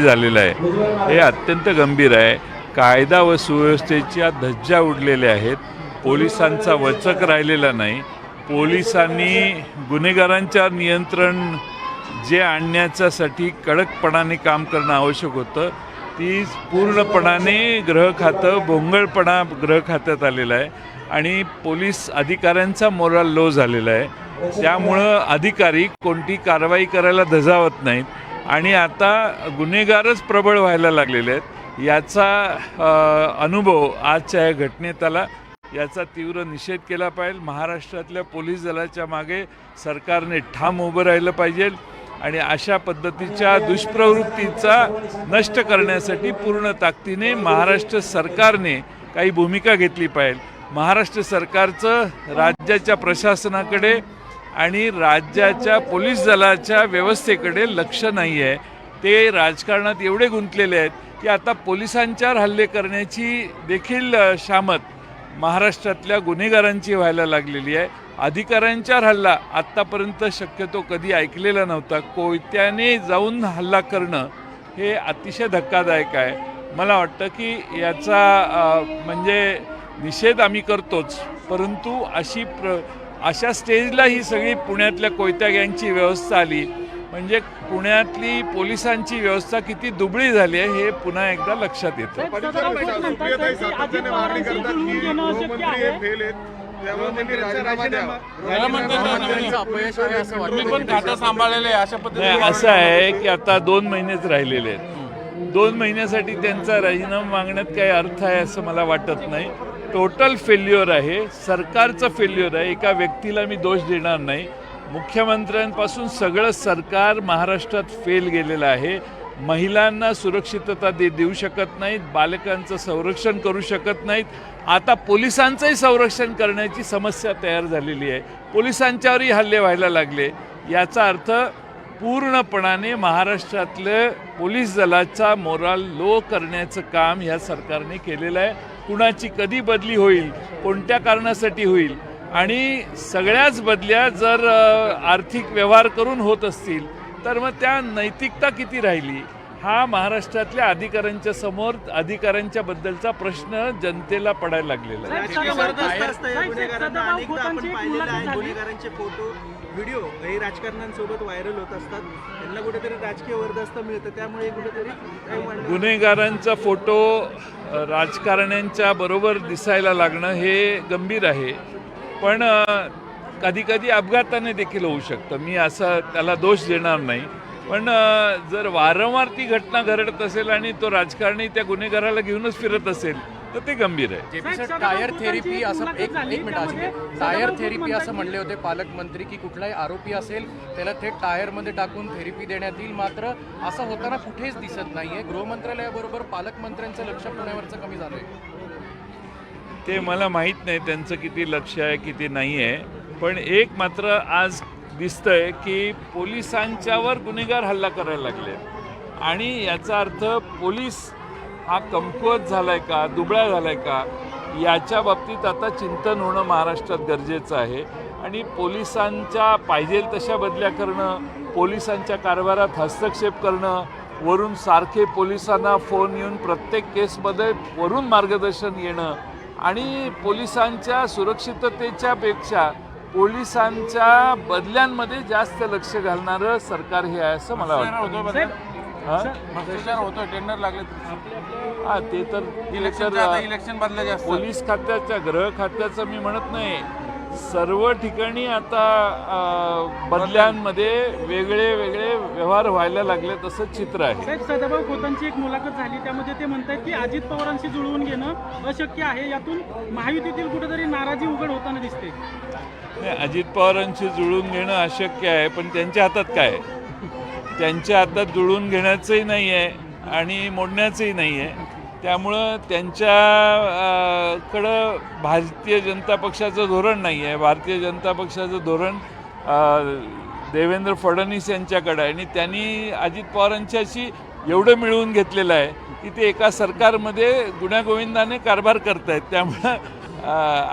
झालेलं आहे. हे अत्यंत गंभीर आहे. कायदा व सुव्यवस्थेच्या धज्जा उडलेल्या आहेत. पोलिसांचा वचक राहिलेला नाही. पोलिसांनी गुन्हेगारांच्या नियंत्रण जे आणण्याच्यासाठी कडकपणाने काम करणं आवश्यक होतं ती पूर्णपणाने ग्रह खातं भोंगळपणा ग्रह खात्यात आलेलं आहे. आणि पोलीस अधिकाऱ्यांचा मोराल लो झालेला आहे. त्यामुळं अधिकारी कोणती कारवाई करायला धजावत नाहीत. आणि आता गुन्हेगारच प्रबळ व्हायला लागलेले आहेत. याचा अनुभव आजच्या या घटनेत आला याचा तीव्र निषेध केला पाहिजे. महाराष्ट्रातल्या पोलीस दलाच्या मागे सरकारने ठाम उभं राहिलं पाहिजे आणि अशा पद्धतीच्या दुष्प्रवृत्तीचा नष्ट करण्यासाठी पूर्ण ताकदीने महाराष्ट्र सरकारने काही भूमिका घेतली पाहिजे. महाराष्ट्र सरकारचं राज्याच्या प्रशासनाकडे आणि राज्याच्या पोलीस दलाच्या व्यवस्थेकडे लक्ष नाही आहे ते राजकारणात एवढे गुंतलेले आहेत की आता पोलिसांच्यावर हल्ले करण्याची देखील शामत महाराष्ट्रातल्या गुन्हेगारांची व्हायला लागलेली आहे. अधिकाऱ्यांच्यावर हल्ला आत्तापर्यंत शक्यतो कधी ऐकलेला नव्हता. कोयत्याने जाऊन हल्ला करणं हे अतिशय धक्कादायक आहे. मला वाटतं की याचा म्हणजे निषेध आम्ही करतोच. परंतु अशी प्र अशा स्टेजला ही सगळी पुण्यातल्या कोयत्या गँगची व्यवस्था आली. म्हणजे पुण्यातली पोलिसांची व्यवस्था किती दुबळी झाली आहे हे पुन्हा एकदा लक्षात येतं. असं आहे की आता दोन महिनेच राहिलेले आहेत. दोन महिन्यासाठी त्यांचा राजीनामा मागण्यात काही अर्थ आहे असं मला वाटत नाही. टोटल फेल्युअर आहे सरकारचं फेल्युअर आहे एका व्यक्तीला मी दोष देणार नाही. मुख्यमंत्र्यांपासून सगळं सरकार महाराष्ट्रात फेल गेलेलं आहे. महिलांना सुरक्षितता दे देऊ शकत नाहीत बालकांचं संरक्षण करू शकत नाहीत. आता पोलिसांचंही संरक्षण करण्याची समस्या तयार झालेली आहे. पोलिसांच्यावरही हल्ले व्हायला लागले. याचा अर्थ पूर्णपणाने महाराष्ट्रातलं पोलीस दलाचा मोराल लो करण्याचं काम ह्या सरकारने केलेलं आहे. कुणाची कधी बदली होईल कोणत्या कारणासाठी होईल आणि सगळ्याच बदल्या जर आर्थिक व्यवहार करून होत असतील तर मग त्या नैतिकता किती राहिली? हा महाराष्ट्रातल्या अधिकाऱ्यांच्या समोर अधिकाऱ्यांच्या बद्दलचा प्रश्न जनतेला पडायला लागलेला आहे. फोटो व्हिडिओ हे राजकारण्यांसोबत व्हायरल होत असतात. त्यांना कुठेतरी राजकीय वरदस्त मिळतं त्यामुळे कुठेतरी गुन्हेगारांचा फोटो राजकारण्यांच्या बरोबर दिसायला लागणं हे गंभीर आहे. पण कधी कधी अपघाताने देखील होऊ शकतं. मी असं त्याला दोष देणार नाही. पण जर वारंवार ती घटना घडत असेल आणि तो राजकारणी त्या गुन्हेगाराला घेऊनच फिरत असेल तर ते गंभीर आहे. जेपी सर साहेब, टायर थेरपी असं एक एक मिनिट टायर थेरपी असं म्हणले होते पालकमंत्री की कुठलाही आरोपी असेल त्याला थेट टायरमध्ये टाकून थेरपी देण्यात येईल. मात्र असं होताना कुठेच दिसत नाहीये. गृहमंत्रालयाबरोबर पालकमंत्र्यांचं लक्ष पुण्यावरचं कमी झालंय. ते मला माहीत नाही त्यांचं किती लक्ष आहे किती नाही आहे पण एक मात्र आज दिसतंय की पोलिसांच्यावर गुन्हेगार हल्ला करायला लागले. आणि याचा अर्थ पोलीस हा कमकुवत झालाय का दुबळा झालाय का याच्या बाबतीत आता चिंतन होणं महाराष्ट्रात गरजेचं आहे. आणि पोलिसांच्या पाहिजे तशा बदल्या करणं पोलिसांच्या कारभारात हस्तक्षेप करणं वरून सारखे पोलिसांना फोन येऊन प्रत्येक केसमध्ये वरून मार्गदर्शन येणं आणि पोलिसांच्या सुरक्षिततेच्या पेक्षा पोलिसांच्या बदल्यांमध्ये जास्त लक्ष घालणारं सरकार हे आहे असं मला वाटतं. होतो टेंडर लागले हा ते तर इलेक्शन पोलीस खात्याच्या गृह खात्याचं मी म्हणत नाही. सर्व ठिकाणी आता बदल्यांमध्ये वेगळे वेगळे व्यवहार व्हायला लागले तसं चित्र आहे. साहेब सदाभाऊ खोतांची एक मुलाखत झाली. त्यामध्ये ते म्हणतात की अजित पवारांशी जुळवून घेणं अशक्य आहे. यातून महायुतीतील कुठेतरी नाराजी उघड होताना दिसते. नाही, अजित पवारांशी जुळून घेणं अशक्य आहे पण त्यांच्या हातात काय? त्यांच्या हातात जुळून घेण्याचंही नाही आहे आणि मोडण्याचंही नाही आहे त्यामुळं त्यांच्याकडं भारतीय जनता पक्षाचं धोरण नाही आहे भारतीय जनता पक्षाचं धोरण देवेंद्र फडणवीस यांच्याकडं आहे. आणि त्यांनी अजित पवारांच्याशी एवढं मिळवून घेतलेलं आहे की ते एका सरकारमध्ये गुण्यागोविंदाने कारभार करत आहेत त्यामुळं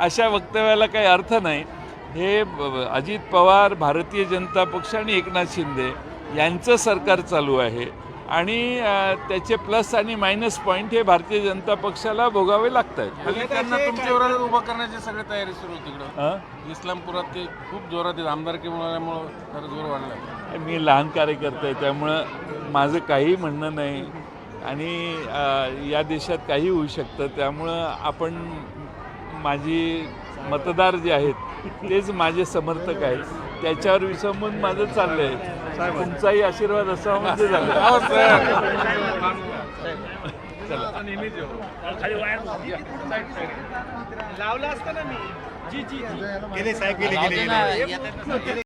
अशा वक्तव्याला काही अर्थ नाही. हे अजित पवार भारतीय जनता पक्ष आणि एकनाथ शिंदे यांचं सरकार चालू आहे. आणि त्याचे प्लस आणि मायनस पॉईंट हे भारतीय जनता पक्षाला भोगावे लागत आहेत हल्ली त्यांना तुमच्या विरोधात उभं करण्याची सगळी तयारी सुरू होती तिकडं हं? इस्लामपुरात ते खूप जोरात आमदारकी मिळाल्यामुळं खरं जोर वाढला मी लहान कार्यकर्ता आहे त्यामुळं माझं काही म्हणणं नाही. आणि या देशात काही होऊ शकतं. त्यामुळं आपण माझी मतदार जे आहेत तेच माझे समर्थक आहेत. त्याच्यावर विसंबून माझं चाललं आहे तुमचाही आशीर्वाद असावा म्हणजे झालं. लावला असतं ना मी. जी जी जी.